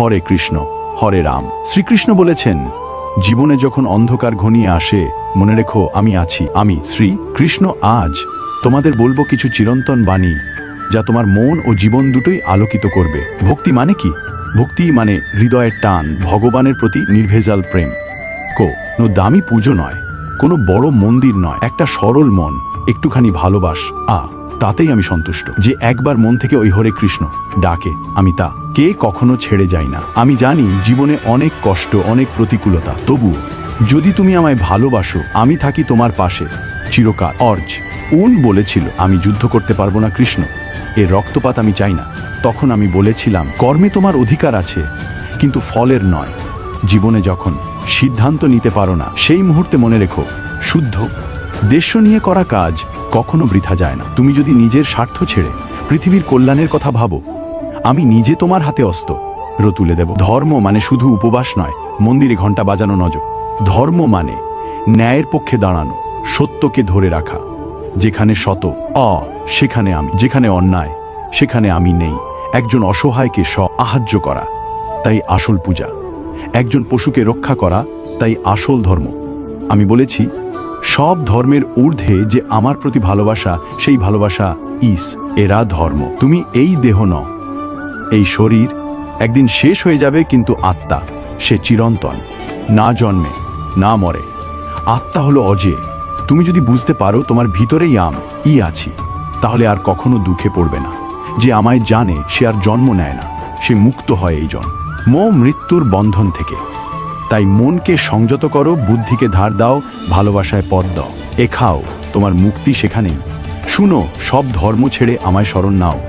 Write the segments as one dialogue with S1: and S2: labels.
S1: হরে কৃষ্ণ, হরে রাম। শ্রীকৃষ্ণ বলেছেন, জীবনে যখন অন্ধকার ঘনিয়ে আসে, মনে রেখো, আমি আছি। আমি, শ্রী কৃষ্ণ, আজ তোমাদের বলব কিছু চিরন্তন বাণী, যা তোমার মন ও জীবন দুটোই আলোকিত করবে। ভক্তি মানে কি? ভক্তি মানে হৃদয়ের টান, ভগবানের প্রতি নির্ভেজাল প্রেম। কো দামি পুজো নয়। কোনো বড় মন্দির নয়, একটা সরল মন, একটুখানি ভালোবাস। আ, তাতেই আমি সন্তুষ্ট যে একবার মন থেকে ওই হরে কৃষ্ণ, ডাকে, আমি তা। কে কখনো ছেড়ে যাই না। আমি জানি জীবনে অনেক কষ্ট, অনেক প্রতিকূলতা। তবু, যদি তুমি আমায় ভালোবাসো, আমি থাকি তোমার পাশে। চিরকাল। অর্জ, উন বলেছিল, আমি যুদ্ধ করতে পারব না কৃষ্ণ। এর রক্তপাত আমি চাই না। তখন আমি বলেছিলাম, কর্মে তোমার অধিকার আছে, কিন্তু ফলের নয়। জীবনে যখন সিদ্ধান্ত নিতে পারো না। সেই মুহূর্তে মনে রেখো, শুদ্ধ। দেশ নিয়ে করা কাজ কখনো বৃথা যায় না। তুমি যদি নিজের স্বার্থ ছেড়ে পৃথিবীর কল্যাণের কথা ভাবো, আমি নিজে তোমার হাতে অস্ত। রো তুলে দেব। ধর্ম মানে শুধু উপবাস নয়, মন্দিরে ঘণ্টা বাজানো নজর। ধর্ম মানে ন্যায়ের পক্ষে দাঁড়ানো, সত্যকে ধরে রাখা। যেখানে শত অ সেখানে আমি। যেখানে অন্যায়, সেখানে আমি নেই। একজন অসহায়কে স, আহার্য করা। তাই আসল পূজা। একজন পশুকে রক্ষা করা তাই আসল ধর্ম। আমি বলেছি, সব ধর্মের ঊর্ধ্বে যে আমার প্রতি ভালোবাসা, সেই ভালোবাসা ইস, এরা ধর্ম। তুমি এই দেহ ন এই শরীর একদিন শেষ হয়ে যাবে কিন্তু আত্মা, সে চিরন্তন, না জন্মে, না মরে। আত্মা হলো অজে। তুমি যদি বুঝতে পারো তোমার ভিতরেই আম, ই আছি, তাহলে আর কখনো দুঃখে পড়বে না। যে আমায় জানে, সে আর জন্ম নেয় না। সে মুক্ত হয় এই জন। মো মৃত্যুর বন্ধন থেকে। তাই মনকে সংযত করো, বুদ্ধিকে ধার দাও, ভালোবাসায় পদ দাও। এ খাও, তোমার মুক্তি সেখানেই শুনো, সব ধর্ম ছেড়ে আমায় স্মরণ নাও।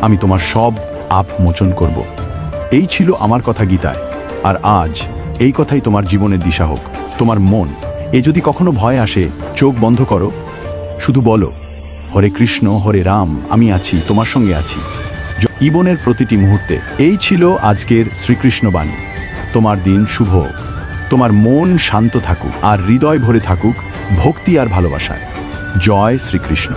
S1: আমি তোমার সব আপ মোচন করব। এই ছিল আমার কথা গীতায়। আর আজ এই কথাই তোমার জীবনের দিশা হোক। তোমার মন, এ যদি কখনো ভয় আসে, চোখ বন্ধ করো। শুধু বলো, হরে কৃষ্ণ, হরে রাম, আমি আছি, তোমার সঙ্গে আছি। জীবনের প্রতিটি মুহূর্তে। এই ছিল আজকের শ্রীকৃষ্ণ বাণী। তোমার দিন শুভ তোমার মন শান্ত থাকুক আর হৃদয় ভরে থাকুক ভক্তি আর ভালোবাসায়। জয় শ্রীকৃষ্ণ।